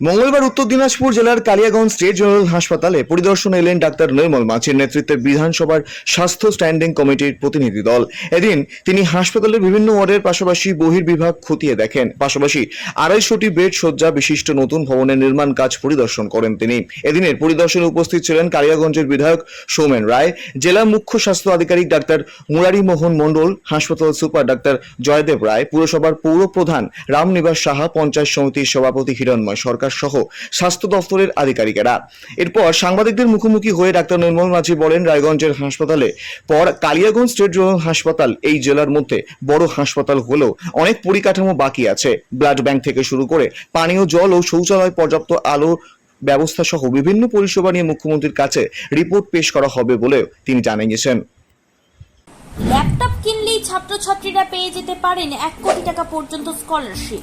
মঙ্গলবার উত্তর দিনাজপুর জেলার কালিয়াগঞ্জ স্টেট জেনারেল হাসপাতালে পরিদর্শনে এলেন ডাক্তার নির্মল মাঝির নেতৃত্বে বিধানসভার স্বাস্থ্য স্ট্যান্ডিং কমিটির প্রতিনিধি দল। এদিন তিনি হাসপাতালের বিভিন্ন ওয়ার্ডের পাশাপাশি বহির্বিভাগ খতিয়ে দেখেন। পাশাপাশি আড়াইশোটি বেড শয্যা বিশিষ্ট নতুন ভবনের নির্মাণ কাজ পরিদর্শন করেন তিনি। এদিনের পরিদর্শনে উপস্থিত ছিলেন কালিয়াগঞ্জের বিধায়ক সৌমেন রায়, জেলা মুখ্য স্বাস্থ্য আধিকারিক ডাক্তার মুরারি মোহন মণ্ডল, হাসপাতাল সুপার ডাক্তার জয়দেব রায়, পুরসভার পৌর প্রধান রামনিবাস সাহা, পঞ্চায়েত সমিতির সভাপতি হিরণময় সরকার সহ স্বাস্থ্য দফতরের আধিকারিকেরা। এরপর সাংবাদিকদের মুখোমুখি হয়ে ডাক্তার নির্মল মাঝি বলেন, রায়গঞ্জের হাসপাতালে পর কালিয়াগঞ্জ স্টেট জেনারেল হাসপাতাল এই জেলার মধ্যে বড় হাসপাতাল হলেও অনেক পরিকাঠামো বাকি আছে। ব্লাড ব্যাংক থেকে শুরু করে পানীয় জল ও শৌচালয় পর্যাপ্ত আলো ব্যবস্থা সহ বিভিন্ন পরিষেবা নিয়ে মুখ্যমন্ত্রীর কাছে রিপোর্ট পেশ করা হবে বলেও তিনি জানিয়েছেন ল্যাপটপ কিনলেই ছাত্রছাত্রীরা পেয়ে যেতে পারেন এক কোটি টাকা পর্যন্ত স্কলারশিপ।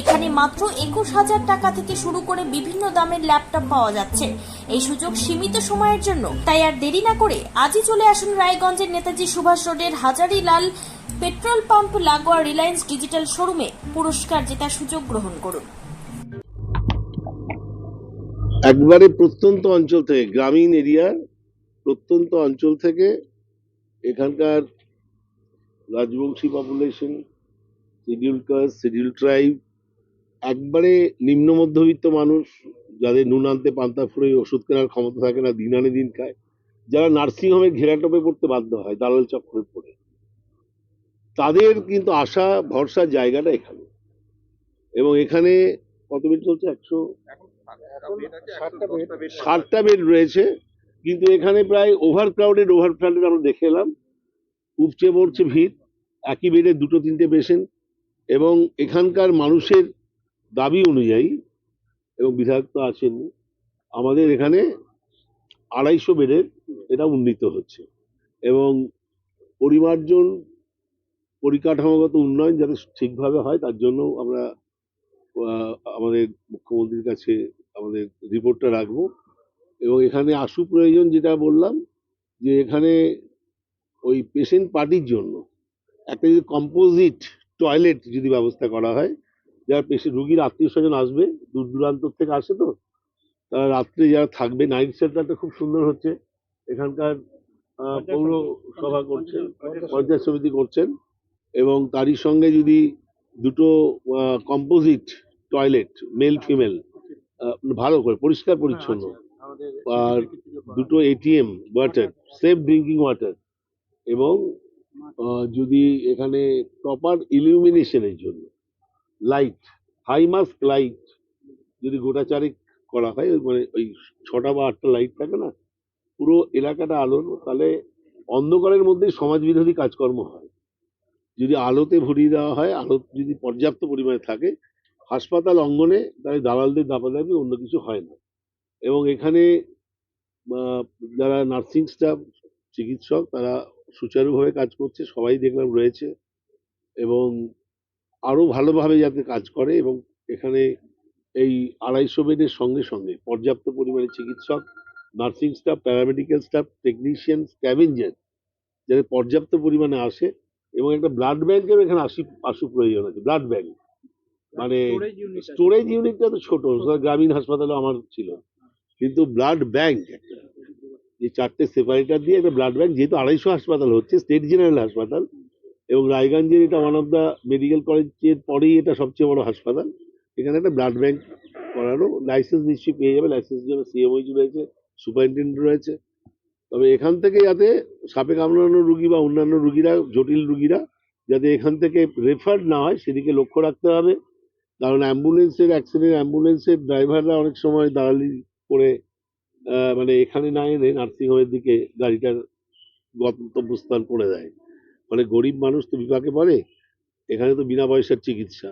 এখানে মাত্র একুশ হাজার টাকা থেকে শুরু করে বিভিন্ন দামের ল্যাপটপ পাওয়া যাচ্ছে। এই সুযোগ সীমিত সময়ের জন্য। তাই আর দেরি না করে আজই চলে আসুন রায়গঞ্জের নেতাজি সুভাষ রোডের হাজারিলাল পেট্রোল পাম্প লাগোয়া রিলায়েন্স ডিজিটাল শোরুমে পুরস্কার জেতার সুযোগ গ্রহণ করুন। একবারে প্রত্যন্ত অঞ্চল থেকে, গ্রামীণ এরিয়ার প্রত্যন্ত অঞ্চল থেকে এখানকার Rajbanshi population schedule caste schedule tribe একবারে নিম্ন মধ্যবিত্ত মানুষ যাদের নুন আনতে, পান্তা ফুরে, ওষুধ কেনার ক্ষমতা থাকে না, দিন আনে দিন খায়, যারা নার্সিংহোমে ঘেরাটোপে পড়তে বাধ্য হয়, দালাল চক্রে পড়ে। তাদের কিন্তু আশা ভরসার জায়গাটা এখানে। এবং এখানে কত বেড চলছে? একশো ষাটটা বেড রয়েছে, কিন্তু এখানে প্রায় ওভার ক্রাউডেড ওভার ক্রাউডেড আমরা দেখে এলাম। উপচে পড়ছে ভিড়, একই বেডে দুটো, তিনটে পেশেন্ট এবং এখানকার মানুষের দাবি অনুযায়ী এবং বিধায়ক তো আছেন আমাদের এখানে আড়াইশো বেডের এটা উন্নীত হচ্ছে এবং পরিমার্জন পরিকাঠামোগত উন্নয়ন যাতে ঠিকভাবে হয় তার জন্য আমরা আমাদের মুখ্যমন্ত্রীর কাছে আমাদের রিপোর্টটা রাখব এবং এখানে আশু প্রয়োজন যেটা বললাম যে এখানে ওই পেশেন্ট পার্টির জন্য একটা যদি কম্পোজিট টয়লেট যদি ব্যবস্থা করা হয় যারা পেশেন্ট রুগীর আত্মীয় স্বজন আসবে দূর দূরান্ত থেকে আসে তো তারা রাত্রে যারা থাকবে নাইট শেল্টারটা খুব সুন্দর হচ্ছে। এখানকার পৌরসভা করছেন পঞ্চায়েত সমিতি। করছেন এবং তারই সঙ্গে যদি দুটো কম্পোজিট টয়লেট মেল ফিমেল ভালো করে পরিষ্কার পরিচ্ছন্ন আর দুটো ATM water safe drinking water এবং যদি এখানে প্রপার ইলিউমিনেশনের জন্য লাইট হাই মাস্ক লাইট যদি গোটা চারেক করা হয় মানে ওই ছটা বা আটটা লাইট থাকে না, পুরো এলাকাটা আলোর তাহলে অন্ধকারের মধ্যে সমাজ বিরোধী কাজকর্ম হয়। যদি আলোতে ভরিয়ে দেওয়া হয়, আলো যদি পর্যাপ্ত পরিমাণে থাকে, হাসপাতাল অঙ্গনে তাহলে দালালদের দাপাদাপি অন্য কিছু হয় না। এবং এখানে যারা নার্সিং স্টাফ চিকিৎসক, তারা সুচারুভাবে কাজ করছে, সবাই দেখলাম রয়েছে এবং আরও ভালোভাবে যাতে কাজ করে এবং এখানে এই আড়াইশো বেডের সঙ্গে সঙ্গে পর্যাপ্ত পরিমাণে চিকিৎসক nursing staff paramedical staff technician scavenger যাতে পর্যাপ্ত পরিমাণে আসে এবং একটা ব্লাড ব্যাংকের এখানে আসি আসু প্রয়োজন আছে ব্লাড ব্যাংক। মানে স্টোরেজ ইউনিটটা তো ছোট গ্রামীণ হাসপাতালে আমার ছিল। কিন্তু ব্লাড ব্যাংক একটা। যে চারটে সেপারেটার দিয়ে একটা ব্লাড ব্যাংক যেহেতু আড়াইশো হাসপাতাল হচ্ছে স্টেট জেনারেল হাসপাতাল এবং রায়গঞ্জের এটা ওয়ান অফ দ্য মেডিকেল কলেজের পরেই এটা সবচেয়ে বড় হাসপাতাল। এখানে একটা ব্লাড ব্যাংক করানো লাইসেন্স নিশ্চয়ই পেয়ে যাবে। লাইসেন্সের জন্য সিএমওইচ রয়েছে সুপারিনটেন্ডেন্ট রয়েছে। তবে এখান থেকে যাতে সাপে কামড়ানো রুগী বা অন্যান্য রুগীরা, জটিল রুগীরা, যাতে এখান থেকে রেফার্ড না হয়, সেদিকে লক্ষ্য রাখতে হবে। কারণ অ্যাম্বুলেন্সের অ্যাক্সিডেন্ট অ্যাম্বুলেন্সের ড্রাইভাররা অনেক সময় দালালি করে মানে এখানে না এনে নার্সিংহোমের দিকে গাড়িটার গন্তব্যস্থান করে দেয়। মানে গরিব মানুষ তো বিপাকে পড়ে এখানে তো বিনা পয়সার চিকিৎসা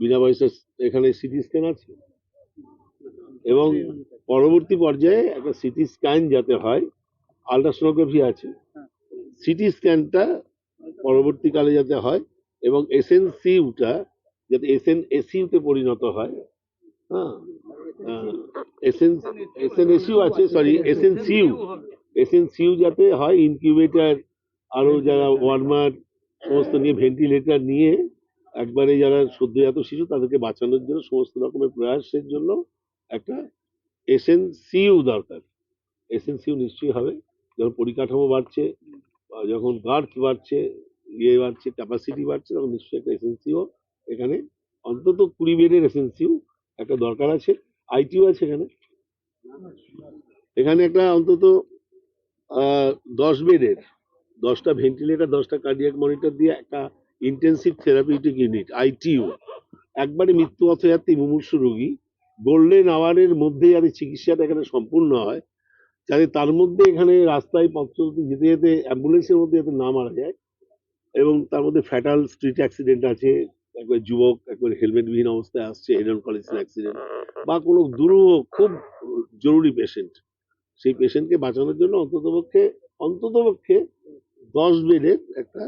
বিনা পয়সার এখানে সিটি স্ক্যান আছে। এবং পরবর্তী পর্যায়ে একটা সিটি স্ক্যান যাতে হয় আলট্রাসোনোগ্রাফি আছে। সিটি স্ক্যানটা পরবর্তীকালে যাতে হয় এবং এসএনসিউটা যাতে এসএন এসইউতে পরিণত হয় হ্যাঁ এসএন এসএনএসইউ আছে সরি এসএনসিউ এসএনসিউ যাতে হয় ইনকিউবেটার আরও যারা ওয়ার্মার সমস্ত নিয়ে ভেন্টিলেটার নিয়ে একবারে যারা সদ্যজাত শিশু, তাদেরকে বাঁচানোর জন্য সমস্ত রকমের প্রয়াসের জন্য একটা এসএনসিউ দরকার। এসএনসিউ নিশ্চয়ই হবে। যখন পরিকাঠামো বাড়ছে যখন গার্ড বাড়ছে ইয়ে বাড়ছে ক্যাপাসিটি বাড়ছে, তখন নিশ্চয়ই একটা এসএনসিও এখানে। অন্তত কুড়ি বেডের এসএনসিউ একটা দরকার আছে। আইটিও আছে এখানে। এখানে একটা অন্তত দশ বেডের দশটা ভেন্টিলেটর দশটা কার্ডিয়াক মনিটর দিয়ে একটা ইন্টেন্সিভ থেরাপিউটিক ইউনিট আইটিইউ একবারে মৃত্যু অথযাত্রী মুমূর্ষু রোগী গোল্ডেন আওয়ারের মধ্যে যাতে চিকিৎসাটা এখানে সম্পূর্ণ হয়। যাতে তার মধ্যে এখানে রাস্তায় পথ চলতে যেতে যেতে অ্যাম্বুলেন্সের মধ্যে যাতে না মারা যায়, এবং তার মধ্যে ফ্যাটাল স্ট্রিট অ্যাক্সিডেন্ট আছে, একবার যুবক, একবার হেলমেটবিহীন অবস্থায় আসছে এডন কলেজের অ্যাক্সিডেন্ট বা কোনো দুরূহ, খুব জরুরি পেশেন্ট সেই পেশেন্টকে বাঁচানোর জন্য অন্ততপক্ষে অন্ততপক্ষে দশ বেডের একটা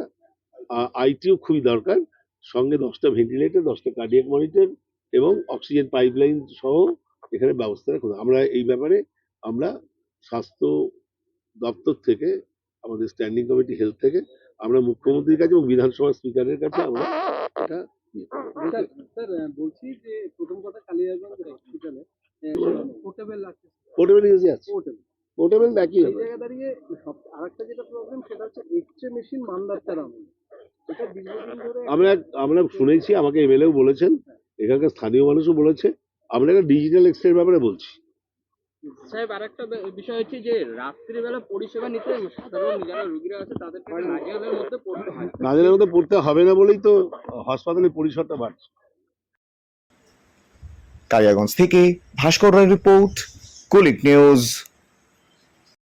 আইটিও খুবই দরকার। সঙ্গে দশটা ভেন্টিলেটর দশটা কার্ডিয়াক মনিটর এবং অক্সিজেন পাইপলাইন সহ এখানে ব্যবস্থা রাখুন আমরা এই ব্যাপারে আমরা স্বাস্থ্য দপ্তর থেকে আমাদের স্ট্যান্ডিং কমিটি হেলথ থেকে আমরা মুখ্যমন্ত্রীর কাছে এবং বিধানসভা স্পিকারের কাছে আমরা এটা বলছি যে প্রথম কথা কালিয়াগঞ্জ হসপিটালে পোর্টেবল আছে। পোর্টেবল ইউজে আছে। পোর্টেবল পোর্টেবল একই এই আরেকটা যেটা প্রবলেম সেটা হচ্ছে এক্সরে মেশিন মান্দারটার আমল। এটা দীর্ঘদিন ধরে আমরা আমরা শুনেছি আমাকে এমএলএও বলেছেন এখানকার স্থানীয় মানুষও বলেছে। আমরা একটা ডিজিটাল এক্সরের ব্যাপারে বলছি। সাহেব আরেকটা বে- বিষয় হচ্ছে যে রাত্রিবেলা পরিষেবা নিতে সাধারণ যারা রোগীরা আছে তাদেরকে নাজিয়ালের মধ্যে পড়তে হয়। কাজের মধ্যে পড়তে হবে না বলেই তো হাসপাতালের পরিসরটা বাড়ছে। কালিয়াগঞ্জ থেকে ভাস্কর রায় রিপোর্ট কুলিক নিউজ